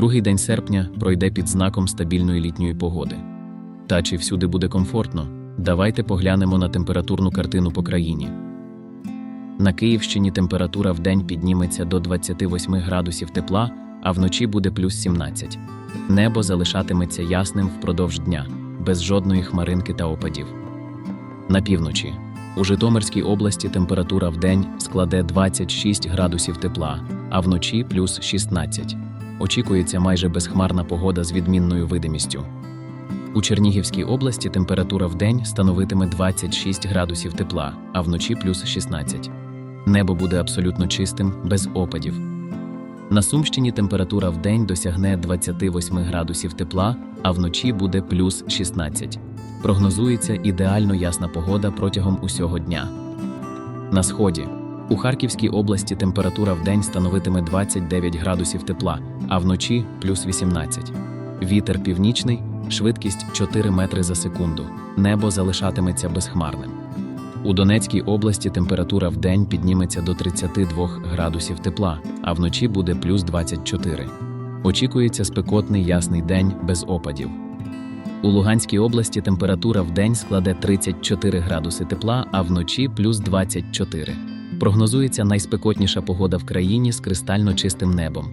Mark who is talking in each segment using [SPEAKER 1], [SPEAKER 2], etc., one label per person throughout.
[SPEAKER 1] Другий день серпня пройде під знаком стабільної літньої погоди. Та чи всюди буде комфортно? Давайте поглянемо на температурну картину по країні. На Київщині температура вдень підніметься до 28 градусів тепла, а вночі буде плюс 17. Небо залишатиметься ясним впродовж дня, без жодної хмаринки та опадів. На півночі. У Житомирській області температура вдень складе 26 градусів тепла, а вночі плюс 16. Очікується майже безхмарна погода з відмінною видимістю. У Чернігівській області температура вдень становитиме 26 градусів тепла, а вночі плюс 16. Небо буде абсолютно чистим, без опадів. На Сумщині температура вдень досягне 28 градусів тепла, а вночі буде плюс 16. Прогнозується ідеально ясна погода протягом усього дня. На сході. У Харківській області температура вдень становитиме 29 градусів тепла, а вночі плюс 18. Вітер північний, швидкість 4 метри за секунду. Небо залишатиметься безхмарним. У Донецькій області температура вдень підніметься до 32 градусів тепла, а вночі буде плюс 24. Очікується спекотний ясний день без опадів. У Луганській області температура вдень складе 34 градуси тепла, а вночі плюс 24. Прогнозується найспекотніша погода в країні з кристально чистим небом.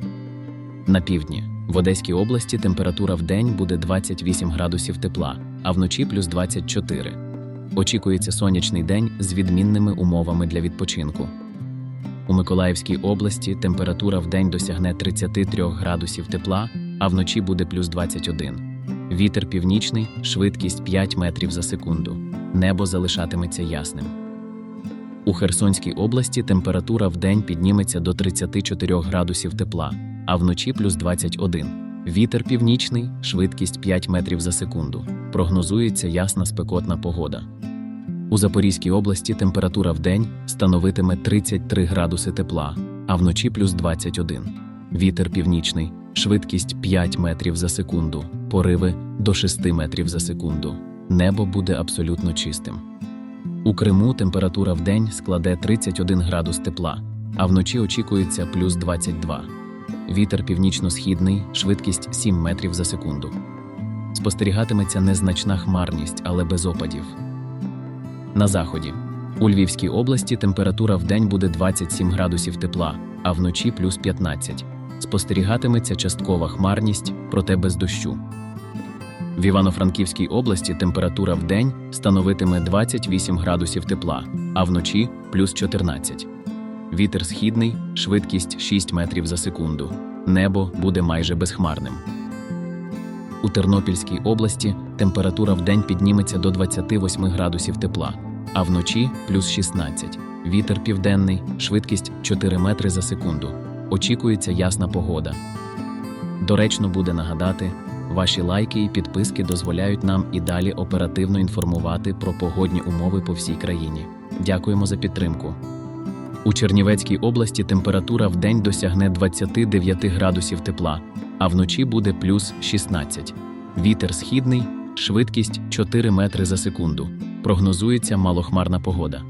[SPEAKER 1] На півдні. В Одеській області температура вдень буде 28 градусів тепла, а вночі плюс 24. Очікується сонячний день з відмінними умовами для відпочинку. У Миколаївській області температура вдень досягне 33 градусів тепла, а вночі буде плюс 21. Вітер північний, швидкість 5 метрів за секунду. Небо залишатиметься ясним. У Херсонській області температура вдень підніметься до 34 градусів тепла, а вночі плюс 21. Вітер північний, швидкість 5 метрів за секунду. Прогнозується ясна спекотна погода. У Запорізькій області температура вдень становитиме 33 градуси тепла, а вночі плюс 21. Вітер північний, швидкість 5 метрів за секунду, пориви до 6 метрів за секунду. Небо буде абсолютно чистим. У Криму температура вдень складе 31 градус тепла, а вночі очікується плюс 22. Вітер північно-східний, швидкість 7 метрів за секунду. Спостерігатиметься незначна хмарність, але без опадів. На заході. У Львівській області температура вдень буде 27 градусів тепла, а вночі плюс 15. Спостерігатиметься часткова хмарність, проте без дощу. В Івано-Франківській області температура вдень становитиме 28 градусів тепла, а вночі плюс 14. Вітер східний, швидкість 6 метрів за секунду. Небо буде майже безхмарним. У Тернопільській області температура вдень підніметься до 28 градусів тепла, а вночі плюс 16. Вітер південний, швидкість 4 метри за секунду. Очікується ясна погода. Доречно буде нагадати, ваші лайки і підписки дозволяють нам і далі оперативно інформувати про погодні умови по всій країні. Дякуємо за підтримку. У Чернівецькій області температура вдень досягне 29 градусів тепла, а вночі буде плюс 16. Вітер східний, швидкість 4 метри за секунду. Прогнозується малохмарна погода.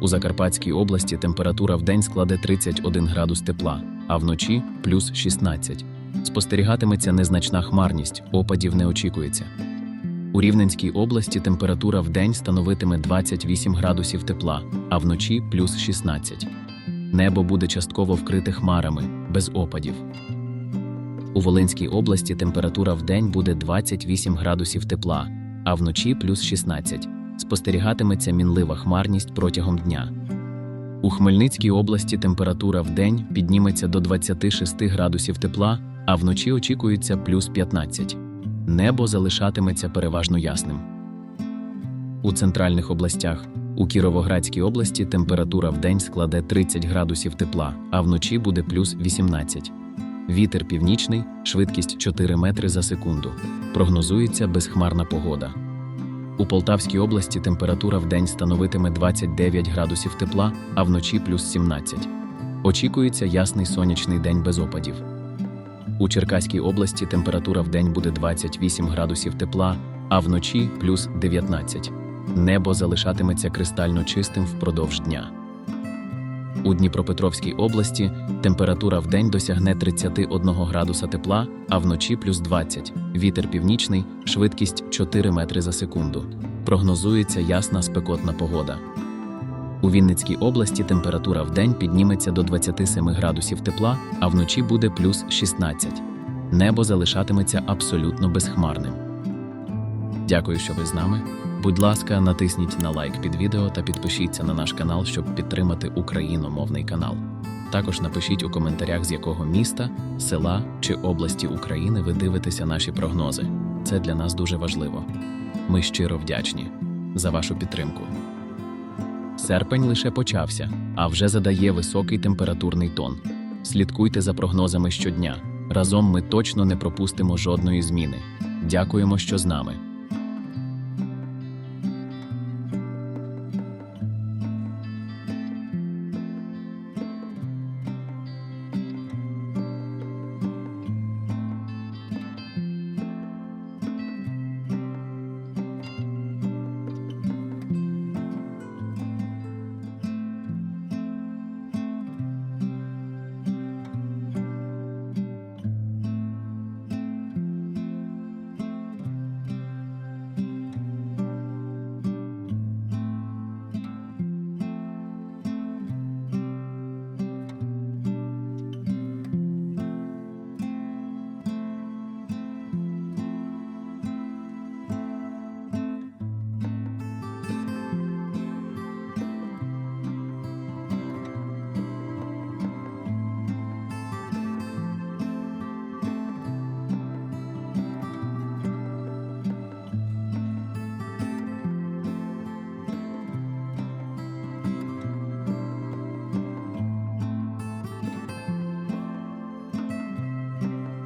[SPEAKER 1] У Закарпатській області температура вдень складе 31 градус тепла, а вночі плюс 16. Спостерігатиметься незначна хмарність, опадів не очікується. У Рівненській області температура вдень становитиме 28 градусів тепла, а вночі плюс 16. Небо буде частково вкрите хмарами, без опадів. У Волинській області температура вдень буде 28 градусів тепла, а вночі плюс 16. Спостерігатиметься мінлива хмарність протягом дня. У Хмельницькій області температура вдень підніметься до 26 градусів тепла, а вночі очікується плюс 15. Небо залишатиметься переважно ясним. У центральних областях у Кіровоградській області температура вдень складе 30 градусів тепла, а вночі буде плюс 18. Вітер північний, швидкість 4 метри за секунду. Прогнозується безхмарна погода. У Полтавській області температура вдень становитиме 29 градусів тепла, а вночі плюс 17. Очікується ясний сонячний день без опадів. У Черкаській області температура вдень буде 28 градусів тепла, а вночі плюс 19. Небо залишатиметься кристально чистим впродовж дня. У Дніпропетровській області температура в день досягне 31 градуса тепла, а вночі плюс 20. Вітер північний, швидкість 4 метри за секунду. Прогнозується ясна спекотна погода. У Вінницькій області температура в день підніметься до 27 градусів тепла, а вночі буде плюс 16. Небо залишатиметься абсолютно безхмарним. Дякую, що ви з нами. Будь ласка, натисніть на лайк під відео та підпишіться на наш канал, щоб підтримати україномовний канал. Також напишіть у коментарях, з якого міста, села чи області України ви дивитеся наші прогнози. Це для нас дуже важливо. Ми щиро вдячні за вашу підтримку. Серпень лише почався, а вже задає високий температурний тон. Слідкуйте за прогнозами щодня. Разом ми точно не пропустимо жодної зміни. Дякуємо, що з нами.